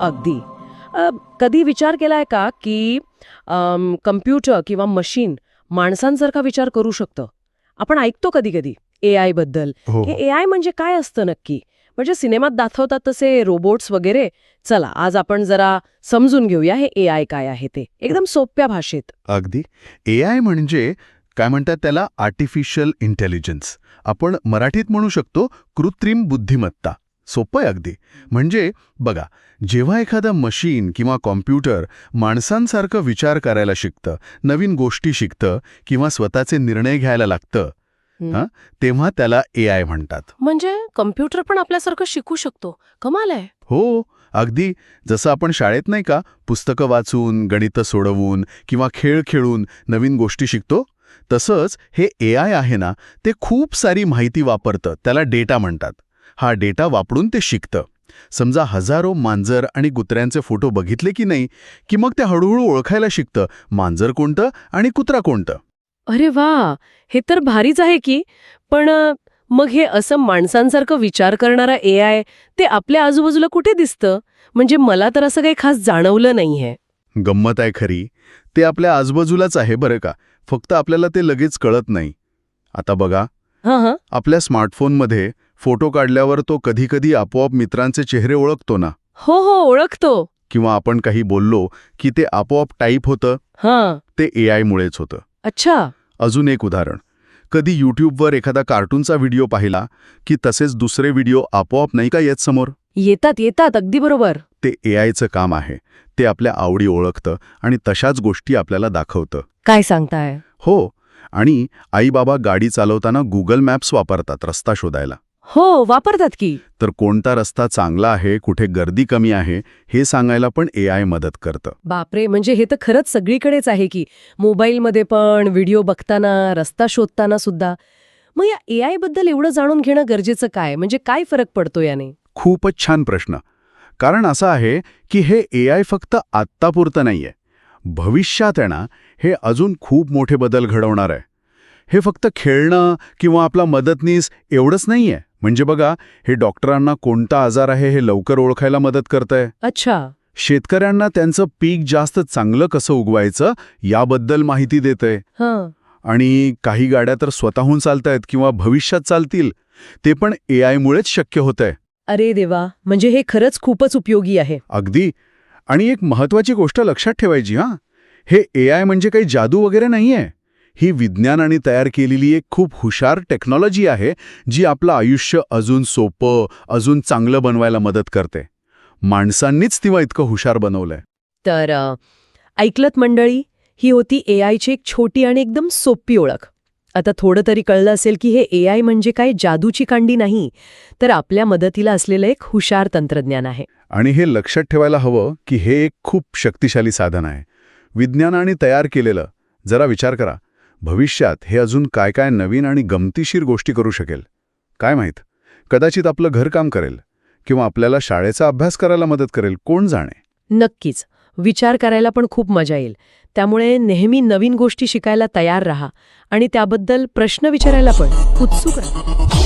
अगदी. कधी विचार केलाय का की कम्प्युटर किंवा मशीन माणसांसारखा विचार करू शकतं? आपण ऐकतो कधी कधी ए आयबद्दल. हो हे ए आय म्हणजे काय असतं नक्की? म्हणजे सिनेमात दाखवतात तसे रोबोट्स वगैरे. चला आज आपण जरा समजून घेऊया हे ए आय काय आहे ते. एकदम सोप्या भाषेत. अगदी. ए आय म्हणजे काय म्हणतात त्याला? आर्टिफिशियल इंटेलिजन्स आपण मराठीत म्हणू शकतो कृत्रिम बुद्धिमत्ता. सोपं आहे अगदी. म्हणजे बघा जेव्हा एखादं मशीन किंवा कॉम्प्युटर माणसांसारखं विचार करायला शिकतं नवीन गोष्टी शिकतं किंवा स्वतःचे निर्णय घ्यायला लागतं? तेव्हा त्याला ए आय म्हणतात. म्हणजे कम्प्युटर पण आपल्यासारखं शिकू शकतो. कमाल आहे. हो अगदी. जसं आपण शाळेत नाही का पुस्तकं वाचून गणितं सोडवून किंवा खेळ खेळून नवीन गोष्टी शिकतो तसंच हे ए आय आहे ना ते खूप सारी माहिती वापरतं त्याला डेटा म्हणतात. हा डेटा वापरून ते शिकतं. समजा हजारो मांजर आणि कुत्र्यांचे फोटो बघितले की नाही की मग ते हळूहळू ओळखायला शिकतं. मांजर कोणतं आणि कुत्रा कोणतं? अरे वा! हे तर भारीच आहे की. पण मग हे असं माणसांसारखं विचार करणारा ए आय ते आपल्या आजूबाजूला कुठे दिसतं? म्हणजे मला तर असं काही खास जाणवलं नाहीये. गंमत आहे खरी. ते आपल्या आजूबाजूलाच आहे बरं का. फक्त आपल्याला ते लगेच कळत नाही. आता बघा. हां हां. आपल्या स्मार्टफोनमध्ये फोटो काढल्यावर तो कधीकधी आपोआप मित्रांचे चेहरे ओळखतो ना? हो हो ओळखतो. किंवा आपण काही बोललो की ते आपोआप टाईप होतं? हां. ते ए आयमुळेच होतं. अच्छा. अजून एक उदाहरण. कधी यूट्यूबवर एखादा कार्टूनचा व्हिडिओ पाहिला की तसेच दुसरे व्हिडिओ आपोआप नाही का येत समोर? येतात येतात अगदी बरोबर. ते ए आयचं काम आहे. ते आपल्या आवडी ओळखतं आणि तशाच गोष्टी आपल्याला दाखवतं. काय सांगताय? हो. आणि आई बाबा गाडी चालवताना गुगल मॅप्स वापरतात रस्ता शोधायला. हो वापरतात की. तर कोणता रस्ता चांगला आहे कुठे गर्दी कमी आहे हे सांगायला पण ए आय मदत करतं. बापरे म्हणजे हे तर खरंच सगळीकडेच आहे की. मोबाईलमध्ये पण व्हिडिओ बघताना रस्ता शोधताना सुद्धा. मग या ए आयबद्दल एवढं जाणून घेणं गरजेचं काय? म्हणजे काय फरक पडतो याने? खूपच छान प्रश्न. कारण असं आहे की हे ए आय फक्त आत्तापुरतं नाहीये. भविष्यात आहे ना हे अजून खूप मोठे बदल घडवणार आहे. हे फक्त खेळणं किंवा आपला मदतनीस एवढंच नाहीये. म्हणजे बघा हे डॉक्टरांना कोणता आजार आहे हे लवकर ओळखायला मदत करतंय. अच्छा. शेतकऱ्यांना त्यांचं पीक जास्त चांगलं कसं उगवायचं याबद्दल माहिती देतंय. हां. आणि काही गाड्या तर स्वतःहून चालतायत किंवा भविष्यात चालतील ते पण ए आयमुळेच शक्य होतंय. अरे देवा म्हणजे हे खरंच खूपच उपयोगी आहे. अगदी. आणि एक महत्वाची गोष्ट लक्षात ठेवायची हां. हे ए आय म्हणजे काही जादू वगैरे नाहीये. ही विज्ञानाने तयार केलेली एक खूप हुशार टेक्नॉलॉजी आहे जी आपलं आयुष्य अजून सोपं अजून चांगलं बनवायला मदत करते. माणसांनीच तिला इतकं हुशार बनवलंय. तर ऐकलत मंडळी ही होती ए आयची एक छोटी आणि एकदम सोपी ओळख. आता थोडं तरी कळलं असेल की हे ए आय म्हणजे काय जादूची कांडी नाही तर आपल्या मदतीला असलेलं एक हुशार तंत्रज्ञान आहे. आणि हे लक्षात ठेवायला हवं की हे एक खूप शक्तिशाली साधन आहे. विज्ञानाने तयार केलेलं जरा विचार करा. भविष्यात हे अजून काय काय नवीन आणि गमतीशीर गोष्टी करू शकेल? काय माहीत? कदाचित आपलं घरकाम करेल किंवा आपल्याला शाळेचा अभ्यास करायला मदत करेल कोण जाणे? नक्कीच. विचार करायला पण खूप मजा येईल. त्यामुळे नेहमी नवीन गोष्टी शिकायला तयार राहा आणि त्याबद्दल प्रश्न विचारायला पण उत्सुक राहा.